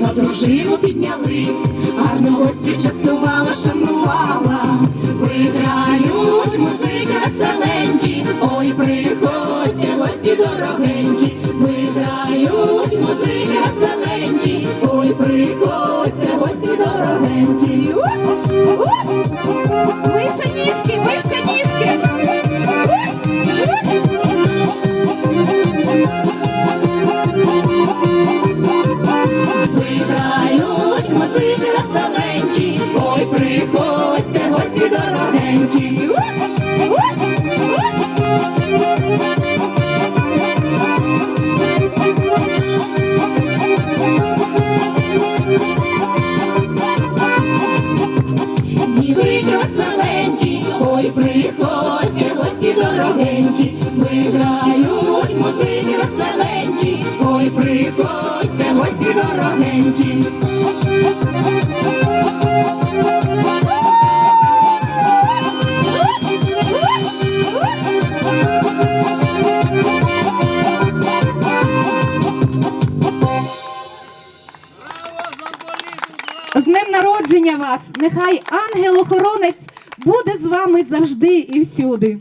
за дружину підняли, гарно гості частувала, шанувала, виграють музики веселенькі, ой, приходьте, гості дорогенькі, виграють музики веселенькі, ой, приходьте, гості дорогенькі. Виграють музики веселенькі, ой, приходьте, гості дорогенькі. Зніви красавенькі, ой, приходьте, гості дорогенькі, виграють музики веселенькі, ой, приходьте, гості дорогенькі. Днем народження вас! Нехай ангел-охоронець буде з вами завжди і всюди.